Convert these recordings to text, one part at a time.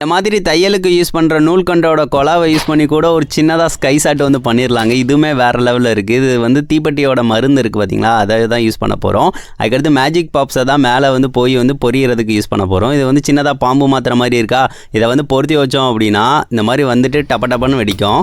இந்த மாதிரி தையலுக்கு யூஸ் பண்ணுற நூல்கண்டோட கொலாவை யூஸ் பண்ணி கூட ஒரு சின்னதாக ஸ்கை ஷாட் வந்து பண்ணிடலாங்க இதுவுமே வேறு லெவலில் இருக்குது இது வந்து தீப்பெட்டியோட மருந்து இருக்குது பார்த்தீங்களா அதை தான் யூஸ் பண்ண போகிறோம் அதுக்கடுத்து மேஜிக் பாப்ஸை தான் மேலே வந்து போய் வந்து பொரியறதுக்கு யூஸ் பண்ண போகிறோம் இது வந்து சின்னதாக பாம்பு மாத்திர மாதிரி இருக்கா? இதை வந்து பொருத்தி வச்சோம் அப்படின்னா இந்த மாதிரி வந்துட்டு டப்ப டப்பன்னு வெடிக்கும்.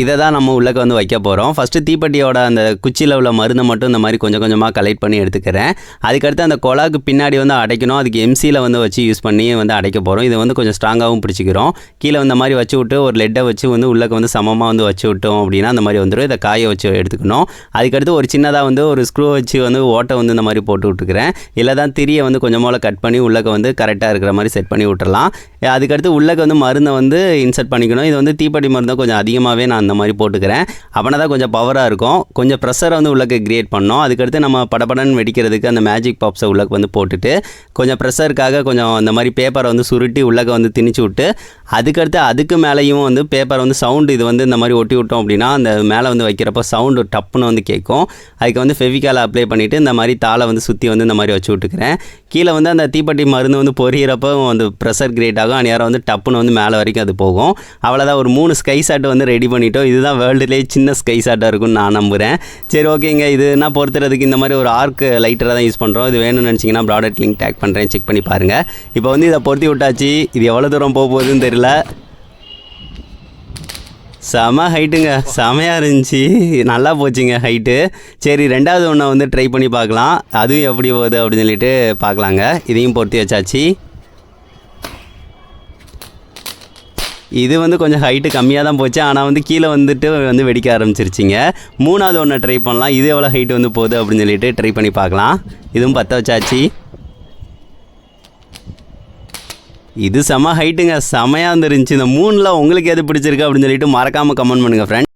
இதை தான் நம்ம உள்ளக்க வந்து வைக்க போகிறோம் ஃபஸ்ட்டு தீப்பெட்டியோட அந்த குச்சியில் உள்ள மருந்தை மட்டும் இந்த மாதிரி கொஞ்சம் கொஞ்சமாக கலெக்ட் பண்ணி எடுத்துக்கிறேன். அதுக்கடுத்து அந்த கொலாக்கு பின்னாடி வந்து அடைக்கணும். அதுக்கு எம்சியில் வந்து வச்சு யூஸ் பண்ணி வந்து அடைக்க போகிறோம் இதை வந்து கொஞ்சம் ஸ்ட்ராங்காகவும் பிடிச்சிக்கிறோம். கீழே இந்த மாதிரி வச்சு விட்டு ஒரு லெட்டை வச்சு வந்து உள்ளக்க வந்து சமமாக வந்து வச்சு விட்டோம் அப்படின்னா அந்த மாதிரி வந்துடும் இதை காய வச்சு எடுத்துக்கணும். அதுக்கடுத்து ஒரு சின்னதாக வந்து ஒரு ஸ்க்ரூ வச்சு வந்து ஓட்டை வந்து இந்த மாதிரி போட்டு விட்டுக்கிறேன். இல்லை தான் திரியை வந்து கொஞ்சம் கட் பண்ணி உள்ளக்க வந்து கரெக்டாக இருக்கிற மாதிரி செட் பண்ணி விட்டுறலாம். அதுக்கடுத்து உள்ளக்க வந்து மருந்தை வந்து இன்சர்ட் பண்ணிக்கணும். இது வந்து தீப்பெட்டி மருந்தை கொஞ்சம் அதிகமாகவே நான் அந்த மாதிரி போட்டுக்கிறேன். அப்படின்னா தான் கொஞ்சம் பவராக இருக்கும். கொஞ்சம் ப்ரெஷரை வந்து உள்ளக்கு க்ரியேட் பண்ணோம். அதுக்கடுத்து நம்ம படப்படன்னு வெடிக்கிறதுக்கு அந்த மேஜிக் பாப்ஸை உள்ளக்கு வந்து போட்டுட்டு கொஞ்சம் ப்ரெஷருக்காக கொஞ்சம் அந்த மாதிரி பேப்பரை வந்து சுருட்டி உள்ளக்க வந்து திணிச்சு விட்டு அதுக்கடுத்து அதுக்கு மேலேயும் வந்து பேப்பர் வந்து சவுண்டு இது வந்து இந்த மாதிரி ஒட்டி விட்டோம் அப்படின்னா அந்த மேலே வந்து வைக்கிறப்ப சவுண்டு டப்புன்னு வந்து கேட்கும். அதுக்கு வந்து ஃபெவிகால் அப்ளை பண்ணிவிட்டு இந்த மாதிரி தாளை வந்து சுற்றி வந்து இந்த மாதிரி வச்சு விட்டுக்கிறேன். கீழே வந்து அந்த தீப்பெட்டி மருந்து வந்து பொரியிறப்போ அந்த ப்ரெஷர் கிரியேட் ஆகும். அந்நேரம் வந்து டப்புன்னு வந்து மேலே வரைக்கும் அது போகும். அவ்வளோதான் ஒரு மூணு ஸ்கை ஷாட் வந்து ரெடி பண்ணிவிட்டு பண்ணிட்டோம் இதுதான் வேர்ல்டுலேயே சின்ன ஸ்கை ஷாட்டாக இருக்கும்னு நான் நம்புகிறேன் சரி ஓகேங்க இதுனா பொறுத்துறதுக்கு இந்த மாதிரி ஒரு ஆர்க் லைட்டரை தான் யூஸ் பண்ணுறோம் இது வேணும்னு நினச்சிங்கன்னா ப்ராடக்ட் லிங்க் டேக் பண்ணுறேன் செக் பண்ணி பாருங்கள் இப்போ வந்து இதை பொருத்தி விட்டாச்சு. இது எவ்வளோ தூரம் போக போகுதுன்னு தெரியல. செம ஹைட்டுங்க செமையாக இருந்துச்சு. நல்லா போச்சுங்க ஹைட்டு சரி ரெண்டாவது ஒன்றை வந்து ட்ரை பண்ணி பார்க்கலாம். அதுவும் எப்படி போகுது அப்படின்னு சொல்லிட்டு பார்க்கலாங்க. இதையும் பொருத்தி வச்சாச்சு. இது வந்து கொஞ்சம் ஹைட்டு கம்மியாக தான் போச்சு. ஆனால் வந்து கீழே வந்துட்டு வந்து வெடிக்க ஆரம்பிச்சிருச்சிங்க. மூணாவது ஒன்று ட்ரை பண்ணலாம். இது எவ்வளோ ஹைட் வந்து போகுது அப்படின்னு சொல்லிட்டு ட்ரை பண்ணி பார்க்கலாம். இதுவும் பற்ற வச்சாச்சு. இது செம ஹைட்டுங்க செமையாக வந்துருந்துச்சு இந்த மூணில் உங்களுக்கு எது பிடிச்சிருக்கு அப்படின்னு சொல்லிட்டு மறக்காமல் கமெண்ட் பண்ணுங்கள் ஃப்ரெண்ட்